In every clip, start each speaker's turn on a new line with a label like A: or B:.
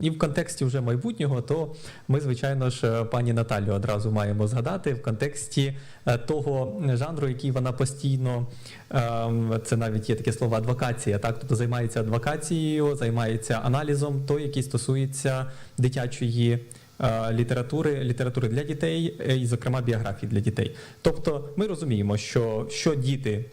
A: І в контексті вже майбутнього, то ми, звичайно ж, пані Наталю одразу маємо згадати в контексті е, того жанру, який вона постійно ем, це навіть є таке слово адвокація, так тобто займається адвокацією, займається аналізом, той, який стосується дитячої. е, Літератури, літератури для дітей, е, і, зокрема, біографії для дітей. Тобто, ми розуміємо, що, що діти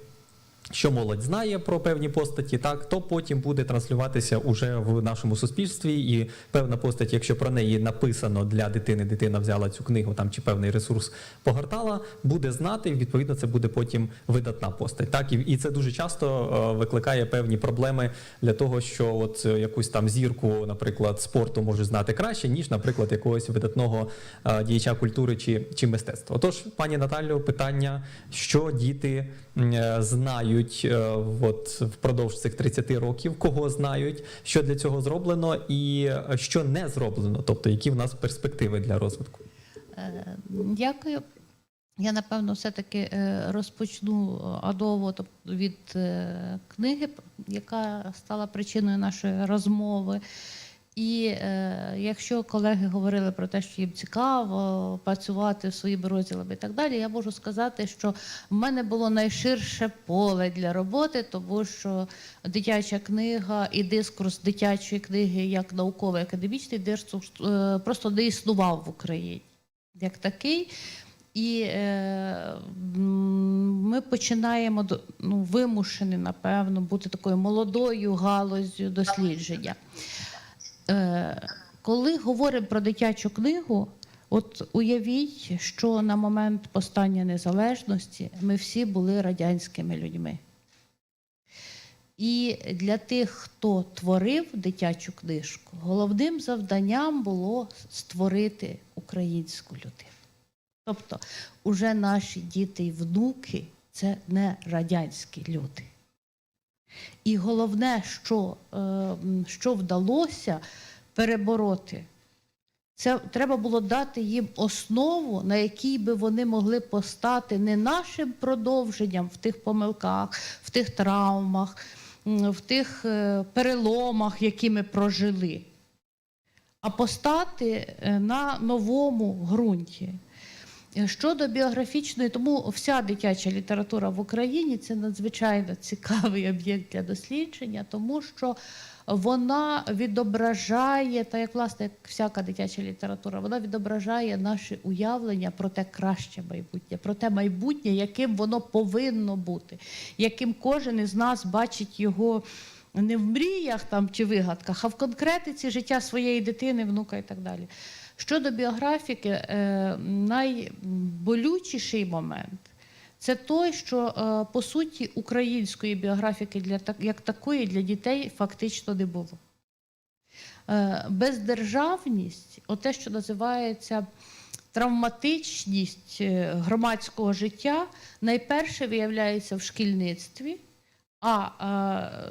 A: що молодь знає про певні постаті, так то потім буде транслюватися уже в нашому суспільстві, і певна постать, якщо про неї написано для дитини, дитина взяла цю книгу там чи певний ресурс погортала, буде знати. і, Відповідно, це буде потім видатна постать. Так і, і це дуже часто е, викликає певні проблеми для того, що от е, якусь там зірку, наприклад, спорту може знати краще, ніж, наприклад, якогось видатного е, діяча культури чи, чи мистецтва. Отож, пані Наталю, питання, що діти е, знають е, от впродовж цих 30 років, кого знають, що для цього зроблено, і е, що не зроблено, тобто які в нас перспективи для розвитку.
B: Е, Дякую. Я напевно все-таки розпочну адово тобто від книги, яка стала причиною нашої розмови. І е, якщо колеги говорили про те, що їм цікаво працювати своїми розділами і так далі, я можу сказати, що в мене було найширше поле для роботи, тому що дитяча книга і дискурс дитячої книги як науковий академічний дискурс е, просто не існував в Україні як такий. І е, ми починаємо ну, вимушені, напевно, бути такою молодою галузю дослідження. Е, коли говоримо про дитячу книгу, от уявіть, що на момент постання незалежності ми всі були радянськими людьми. І для тих, хто творив дитячу книжку, головним завданням було створити українську людину. Тобто, уже наші діти і внуки це не радянські люди. І головне, що, е, що вдалося перебороти, це треба було дати їм основу, на якій би вони могли постати не нашим продовженням в тих помилках, в тих травмах, в тих е, переломах, які ми прожили, а постати е, на новому ґрунті. Щодо біографічної, тому вся дитяча література в Україні це надзвичайно цікавий об'єкт для дослідження, тому що вона відображає, та як власне як всяка дитяча література, вона відображає наше уявлення про те краще майбутнє, про те майбутнє, яким воно повинно бути, яким кожен із нас бачить його не в мріях там чи вигадках, а в конкретиці життя своєї дитини, внука і так далі. Щодо біографіки, е, найболючіший момент це той, що е, по суті української біографіки для як такої для дітей фактично не було. Е, Бездержавність, оте, що називається травматичність громадського життя, найперше виявляється в шкільництві, а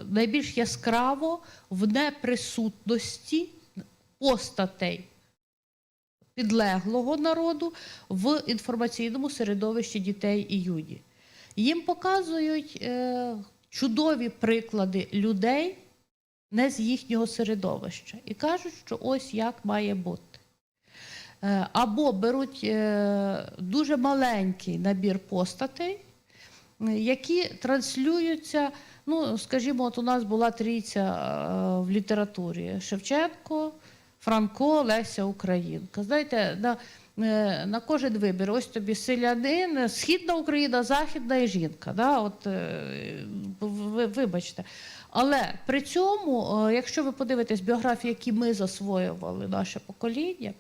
B: е, найбільш яскраво в неприсутності постатей підлеглого народу в інформаційному середовищі дітей і юні. Їм показують е, чудові приклади людей не з їхнього середовища і кажуть, що ось як має бути. Е, або беруть е, дуже маленький набір постатей, які транслюються. Ну, скажімо, от у нас була трійця е, в літературі Шевченко, Франко, Леся Українка. Знаєте, на, е, на кожен вибір, ось тобі селянин, східна Україна, західна і жінка. Да? От, е, вибачте. Але при цьому, якщо ви подивитесь біографії, які ми засвоювали, наше покоління,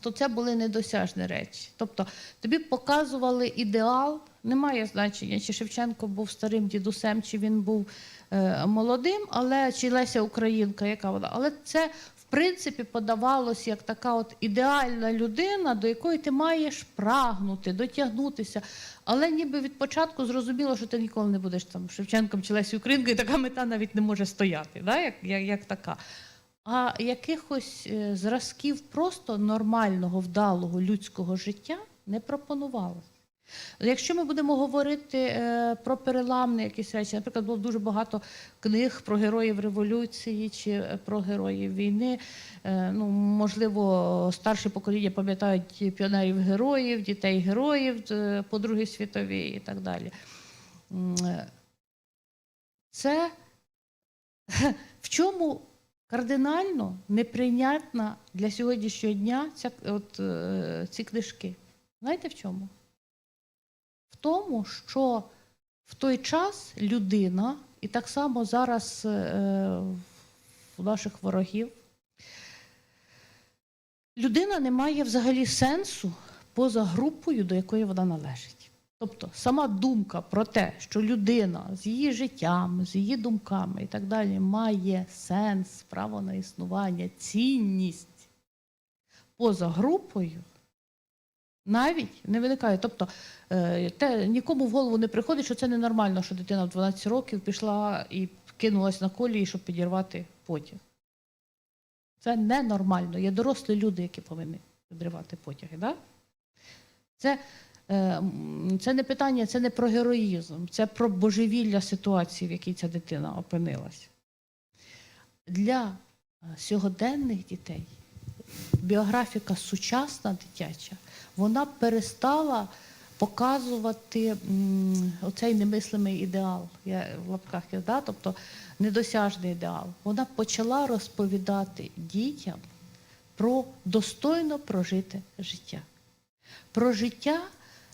B: то це були недосяжні речі. Тобто тобі показували ідеал, немає значення, чи Шевченко був старим дідусем, чи він був е, молодим, але чи Леся Українка, яка вона. Але це в принципі подавалось як така от ідеальна людина, до якої ти маєш прагнути, дотягнутися. Але ніби від початку зрозуміло, що ти ніколи не будеш там Шевченком чи Лесі Українкою, і така мета навіть не може стояти, да? як, як, як така. А якихось е, зразків просто нормального, вдалого людського життя не пропонувалося. Якщо ми будемо говорити е, про переламні якісь речі, наприклад, було дуже багато книг про героїв революції чи е, про героїв війни. Ну, можливо, старші покоління пам'ятають піонерів героїв, дітей героїв по Другій світовій і так далі. Це в чому кардинально неприйнятна для сьогоднішнього дня ця, от, е, ці книжки? Знаєте в чому? В тому, що в той час людина, і так само зараз е, в наших ворогів, людина не має взагалі сенсу поза групою, до якої вона належить. Тобто сама думка про те, що людина з її життям, з її думками і так далі має сенс, право на існування, цінність поза групою, навіть не виникає. Тобто е, те, нікому в голову не приходить, що це ненормально, що дитина в 12 років пішла і кинулась на колії, щоб підірвати потяг. Це ненормально. Є дорослі люди, які повинні підривати потяги. Да? Це, це не питання, це не про героїзм, це про божевілля ситуації, в якій ця дитина опинилась. Для е, сьогоденних дітей біографіка сучасна дитяча, вона перестала показувати оцей немислимий ідеал, я в лапках да? тобто недосяжний ідеал. Вона почала розповідати дітям про достойно прожите життя. Про життя,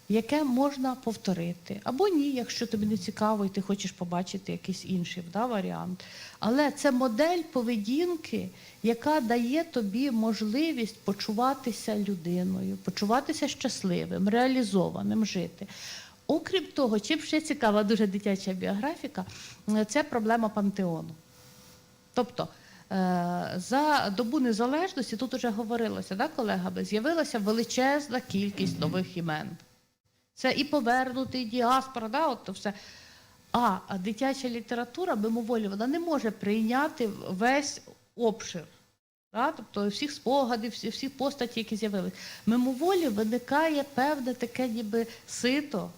B: яке можна повторити. Або ні, якщо тобі не цікаво і ти хочеш побачити якийсь інший да, варіант. Але це модель поведінки, яка дає тобі можливість почуватися людиною, почуватися щасливим, реалізованим, жити. Окрім того, чим ще цікава дуже дитяча біографіка, е, це проблема пантеону. Тобто е, за добу незалежності, тут вже говорилося, да, колегами, з'явилася величезна кількість нових імен. Це і повернути, і діаспора, да, от то все. А, дитяча література мимоволі вона не може прийняти весь обшир. Да? Тобто всіх спогадів, всі, всі постаті, які з'явилися. Мимоволі виникає певне таке ніби сито,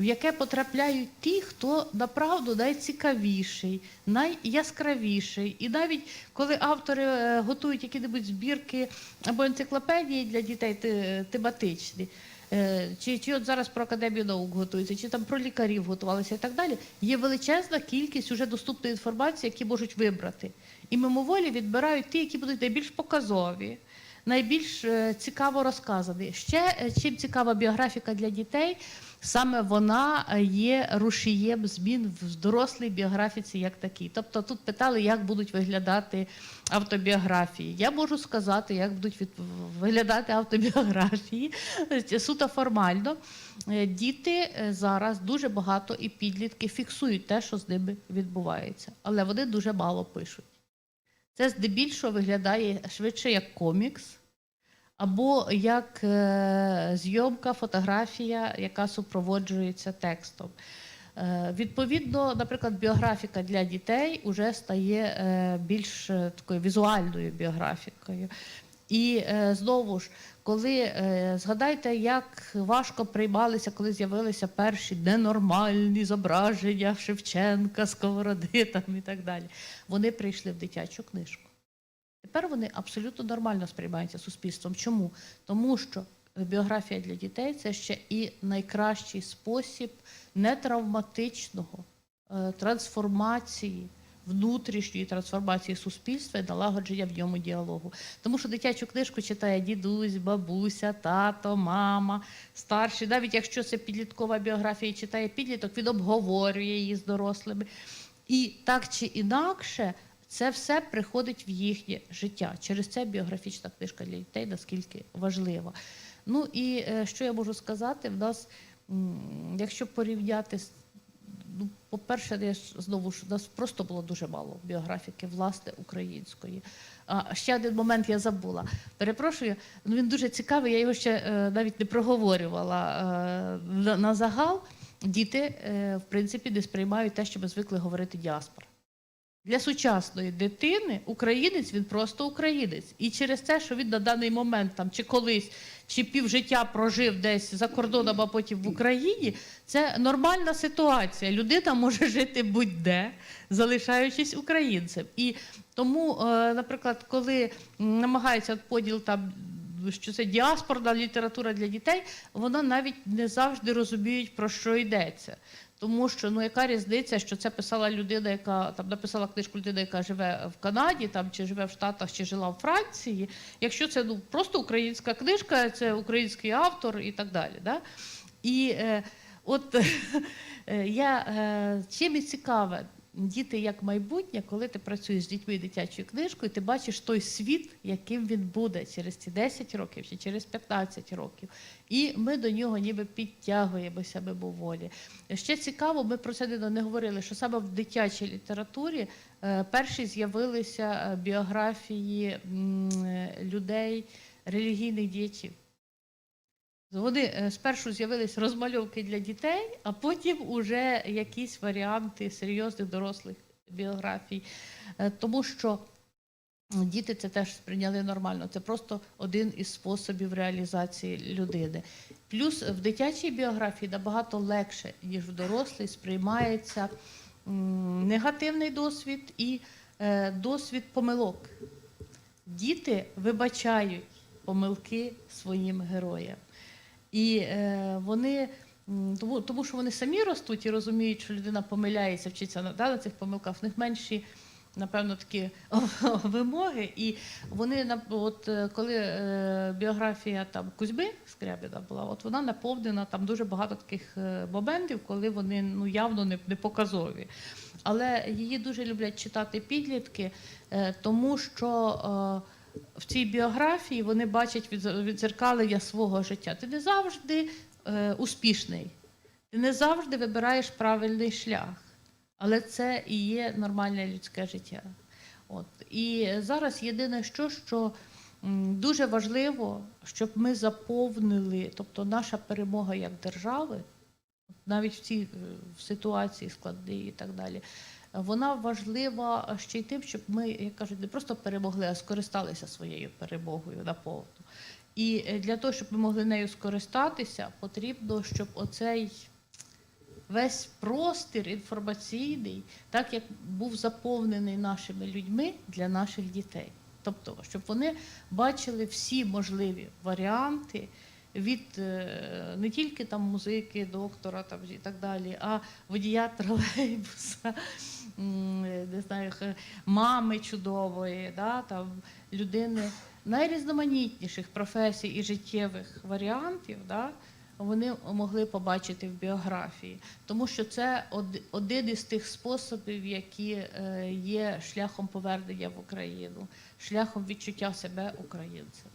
B: в яке потрапляють ті, хто направду найцікавіший, найяскравіший. І навіть коли автори е, готують які-небудь збірки або енциклопедії для дітей те- тематичні, е, чи, чи от зараз про академію наук готується, чи там про лікарів готувалися і так далі, є величезна кількість уже доступної інформації, які можуть вибрати. І мимоволі відбирають ті, які будуть найбільш показові, найбільш е, цікаво розказані. Ще е, чим цікава біографіка для дітей, саме вона е, є рушієм змін в дорослій біографіці як такій. Тобто тут питали, як будуть виглядати автобіографії. Я можу сказати, як будуть від- виглядати автобіографії суто формально. Діти зараз дуже багато і підлітки фіксують те, що з ними відбувається, але вони дуже мало пишуть. Це здебільшого виглядає швидше як комікс, або як е, зйомка, фотографія, яка супроводжується текстом. Е, відповідно, наприклад, біографіка для дітей вже стає е, більш такою візуальною біографікою. І знову ж, коли е, згадайте, як важко приймалися, коли з'явилися перші ненормальні зображення Шевченка, Сковороди там і так далі. Вони прийшли в дитячу книжку. Тепер вони абсолютно нормально сприймаються суспільством. Чому? Тому що біографія для дітей це ще і найкращий спосіб нетравматичного е, трансформації, внутрішньої трансформації суспільства і налагодження в ньому діалогу. Тому що дитячу книжку читає дідусь, бабуся, тато, мама, старші. Навіть якщо це підліткова біографія читає підліток, він обговорює її з дорослими. І так чи інакше, це все приходить в їхнє життя. Через це біографічна книжка для дітей наскільки важлива. Ну і е, що я можу сказати, в нас, якщо порівняти з ну, по-перше, я знову ж у нас просто було дуже мало біографіки, власне, української. А ще один момент я забула. Перепрошую, ну він дуже цікавий, я його ще е, навіть не проговорювала е, на, на загал. Діти, е, в принципі, не сприймають те, що ми звикли говорити діаспора. Для сучасної дитини українець він просто українець. І через те, що він на даний момент там чи колись, чи півжиття прожив десь за кордоном, а потім в Україні, це нормальна ситуація. Людина може жити будь-де, залишаючись українцем. І тому, е, наприклад, коли м, намагається поділ там. Що це діаспорна література для дітей, вона навіть не завжди розуміють, про що йдеться. Тому що ну яка різниця, що це писала людина, яка там написала книжку людина, яка живе в Канаді, там чи живе в Штатах, чи жила в Франції. Якщо це ну просто українська книжка, це український автор і так далі. Да? І е, от е, я е, чим і цікаве, діти як майбутнє, коли ти працюєш з дітьми дитячою книжкою, ти бачиш той світ, яким він буде через ці 10 років чи через 15 років. І ми до нього ніби підтягуємося мимоволі. Ще цікаво, ми про це не не говорили, що саме в дитячій літературі е, перші з'явилися е, біографії е, людей, релігійних діячів. Вони е, спершу з'явились розмальовки для дітей, а потім уже якісь варіанти серйозних дорослих біографій. Е, Тому що діти це теж сприйняли нормально. Це просто один із способів реалізації людини. Плюс в дитячій біографії набагато легше, ніж в дорослій, сприймається негативний досвід і е, досвід помилок. Діти вибачають помилки своїм героям. І е, вони, тому, тому що вони самі ростуть і розуміють, що людина помиляється, вчиться на, да, на цих помилках, в них менші, напевно, такі вимоги. І вони, от, е, коли е, біографія там, Кузьми Скрябіна була, от вона наповнена там дуже багато таких е, моментів, коли вони ну, явно не, не показові. Але її дуже люблять читати підлітки, е, тому що. е, в цій біографії вони бачать відз- відзеркалення свого життя. Ти не завжди е, успішний, ти не завжди вибираєш правильний шлях, але це і є нормальне людське життя. От. І зараз єдине, що, що дуже важливо, щоб ми заповнили, тобто наша перемога як держави, навіть в цій е, в ситуації складній і так далі. Вона важлива ще й тим, щоб ми, як кажуть, не просто перемогли, а скористалися своєю перемогою наповну. І е, для того, щоб ми могли нею скористатися, потрібно, щоб оцей весь простір інформаційний, так як був заповнений нашими людьми для наших дітей. Тобто, щоб вони бачили всі можливі варіанти від е, не тільки там музики, доктора там, і так далі, а водія тролейбуса, не знаю, мами чудової, да, там, людини найрізноманітніших професій і життєвих варіантів. Да, вони могли побачити в біографії, тому що це один із тих способів, які е, є шляхом повернення в Україну, шляхом відчуття себе українцем.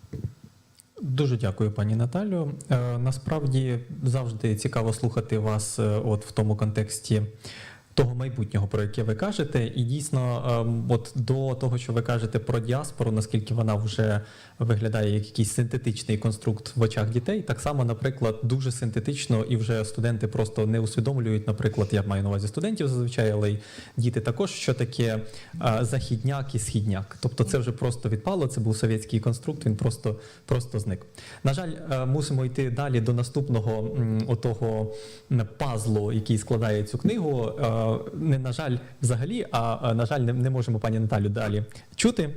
A: Дуже дякую, пані Наталю. Е, насправді завжди цікаво слухати вас е, от в тому контексті того майбутнього, про яке ви кажете. І дійсно, ем, от до того, що ви кажете про діаспору, наскільки вона вже виглядає як якийсь синтетичний конструкт в очах дітей, так само, наприклад, дуже синтетично, і вже студенти просто не усвідомлюють, наприклад, я маю на увазі студентів зазвичай, але й діти також, що таке е, західняк і східняк. Тобто це вже просто відпало, це був совєтський конструкт, він просто, просто зник. На жаль, е, мусимо йти далі до наступного отого пазлу, який складає цю книгу. Не на жаль, взагалі, а на жаль, не, не можемо пані Наталю далі чути.